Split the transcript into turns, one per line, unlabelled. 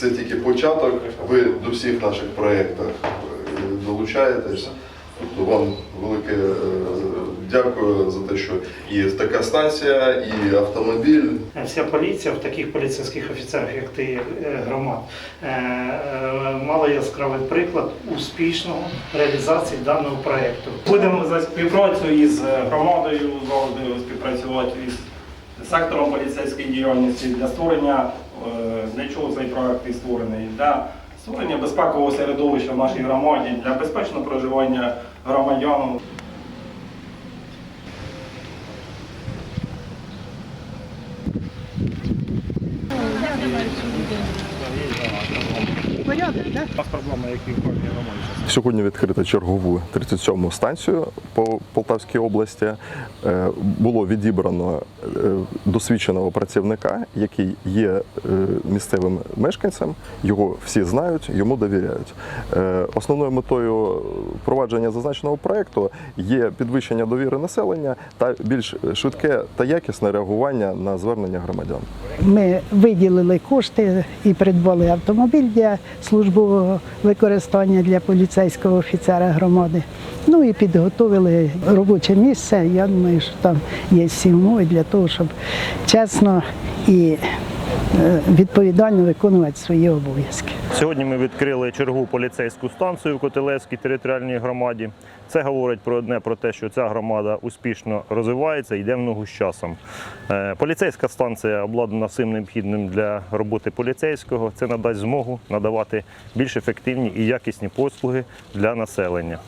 це тільки початок. Ви до всіх наших проєктів е, долучаєтесь. Тобто вам велике е, дякую за те, що і така станція, і автомобіль.
Вся поліція в таких поліцейських офіцерах, як ти е, громад, е, е, мала яскравий приклад успішного реалізації даного проєкту.
Будемо за співпрацю із громадою завжди співпрацювати із сектором поліцейської діяльності для створення, е, для чого цей проект і створений, для створення безпекового середовища в нашій громаді, для безпечного проживання громадян.
У нас проблема, які в кожній громаді.
Сьогодні відкрито чергову 37-му станцію по Полтавській області. Е, Було відібрано е, досвідченого працівника, який є е, місцевим мешканцем. Його всі знають, йому довіряють. Е, Основною метою впровадження зазначеного проекту є підвищення довіри населення та більш швидке та якісне реагування на звернення громадян.
Ми виділили кошти і придбали автомобіль для службового використання для поліцейського офіцера громади. Ну і підготовили робоче місце. Я думаю, що там є всі умови для того, щоб чесно і відповідально виконувати свої обов'язки.
Сьогодні ми відкрили чергову поліцейську станцію в Котелевській територіальній громаді. Це говорить про одне про те, що ця громада успішно розвивається йде в ногу з часом. Е, Поліцейська станція обладнана всім необхідним для роботи поліцейського. Це надасть змогу надавати більш ефективні і якісні послуги для населення.